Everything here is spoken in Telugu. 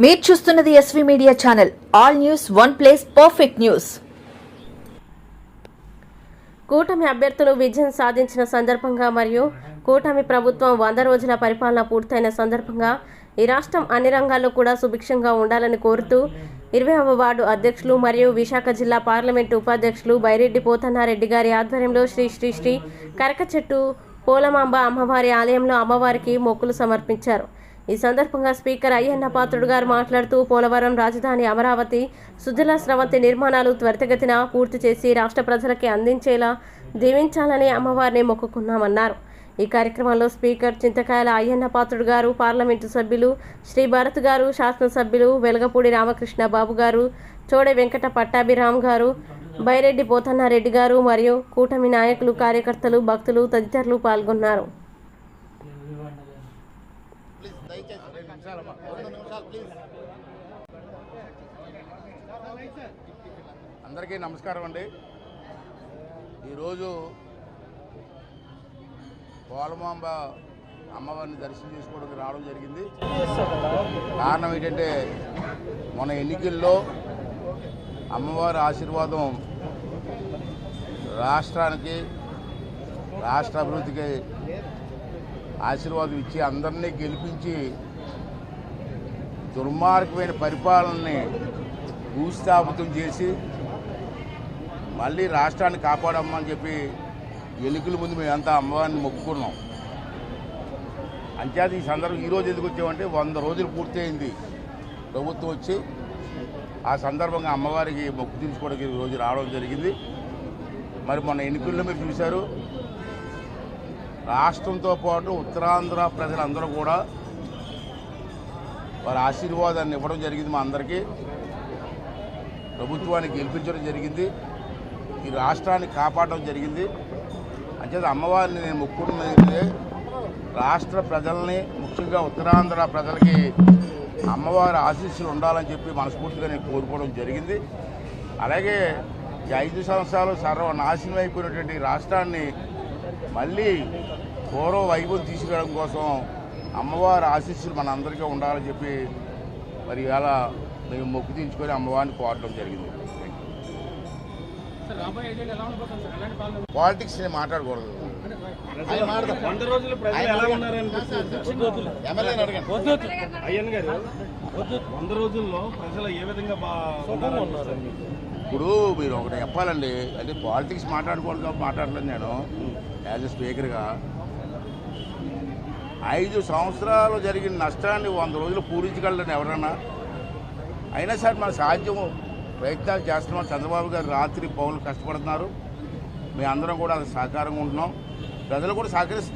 మీరు చూస్తున్నది SV media channel all news one place perfect news కూటమి అభ్యర్థులు విజయం సాధించిన సందర్భంగా మరియు కూటమి ప్రభుత్వం వంద రోజుల పరిపాలన పూర్తయిన సందర్భంగా ఈ రాష్ట్రం అన్ని రంగాల్లో కూడా సుభిక్షంగా ఉండాలని కోరుతూ ఇరవైవ వార్డు అధ్యక్షులు మరియు విశాఖ జిల్లా పార్లమెంటు ఉపాధ్యక్షులు బైరెడ్డి పోతన్నారెడ్డి గారి ఆధ్వర్యంలో శ్రీ శ్రీ శ్రీ కరకచెట్టు పోలమాంబ అమ్మవారి ఆలయంలో అమ్మవారికి మొక్కులు సమర్పించారు. ఈ సందర్భంగా స్పీకర్ అయ్యన్న పాత్రుడు గారు మాట్లాడుతూ పోలవరం రాజధాని అమరావతి సుజల స్రవంతి నిర్మాణాలు త్వరితగతిన పూర్తి చేసి రాష్ట్ర ప్రజలకి అందించేలా దీవించాలని అమ్మవారిని మొక్కుకున్నామన్నారు. ఈ కార్యక్రమంలో స్పీకర్ చింతకాయల అయ్యన్న పాత్రుడు గారు పార్లమెంటు సభ్యులు శ్రీ భరత్ గారు శాసనసభ్యులు వెలగపూడి రామకృష్ణ బాబు గారు చోడే వెంకట పట్టాభిరామ్ గారు బైరెడ్డి పోతన్నారెడ్డి గారు మరియు కూటమి నాయకులు కార్యకర్తలు భక్తులు తదితరులు పాల్గొన్నారు. అందరికీ నమస్కారం అండి. ఈరోజు పోలమాంబ అమ్మవారిని దర్శనం చేసుకోవడానికి రావడం జరిగింది. కారణం ఏంటంటే మన ఎన్నికల్లో అమ్మవారి ఆశీర్వాదం రాష్ట్రానికి రాష్ట్ర అభివృద్ధికి ఆశీర్వాదం ఇచ్చి అందరినీ గెలిపించి దుర్మార్గమైన పరిపాలనని భూస్థాపితం చేసి మళ్ళీ రాష్ట్రాన్ని కాపాడమ్మని చెప్పి ఎన్నికల ముందు మేమంతా అమ్మవారిని మొక్కుకున్నాం. అంచేత ఈ సందర్భం ఈరోజు ఎందుకు వచ్చామంటే వంద రోజులు పూర్తయింది. ప్రభుత్వం వచ్చి ఆ సందర్భంగా అమ్మవారికి మొక్కు తీర్చుకోవడానికి ఈరోజు రోజు రావడం జరిగింది. మరి మొన్న ఎన్నికల్లో మీరు చూశారు రాష్ట్రంతో పాటు ఉత్తరాంధ్ర ప్రజలందరూ కూడా వారి ఆశీర్వాదాన్ని ఇవ్వడం జరిగింది మా అందరికీ. ప్రభుత్వాన్ని గెలిపించడం జరిగింది. ఈ రాష్ట్రాన్ని కాపాడడం జరిగింది. అంచేత అమ్మవారిని నేను మొక్కుకున్నది రాష్ట్ర ప్రజల్ని ముఖ్యంగా ఉత్తరాంధ్ర ప్రజలకి అమ్మవారి ఆశీస్సులు ఉండాలని చెప్పి మనస్ఫూర్తిగా నేను కోరుకోవడం జరిగింది. అలాగే ఈ ఐదు సంవత్సరాలు సర్వనాశనం అయిపోయినటువంటి రాష్ట్రాన్ని మళ్ళీ పూర్వ వైభవం తీసుకురావడం కోసం అమ్మవారి ఆశీస్సులు మన అందరికీ ఉండాలని చెప్పి మరి ఇలా మేము మొక్కు తీర్చుకొని అమ్మవారిని కోరడం జరిగింది. పాలిటిక్స్ నేను మాట్లాడకూడదు. వంద రోజులు ప్రజలు ఎలా ఉన్నారనిపిస్తుంది ఎమ్మెల్యేని అడగండి అయ్యన్ గారు. వంద రోజుల్లో ప్రజలు ఏ విధంగా ఉన్నారు. ఇప్పుడు మీరు ఒకటి చెప్పాలండి. అంటే పాలిటిక్స్ మాట్లాడకూడదు మాట్లాడలేదు నేను. యాజ్ ఎ స్పీకర్గా ఐదు సంవత్సరాలు జరిగిన నష్టాన్ని వంద రోజులు పూరించగలరని ఎవరన్నా? అయినా సరే మన సాధ్యం ప్రయత్నాలు చేస్తున్నాం. చంద్రబాబు గారు రాత్రి పౌరులు కష్టపడుతున్నారు. మేము అందరం కూడా అది సహకారంగా ఉంటున్నాం. ప్రజలు కూడా సహకరిస్తున్నారు.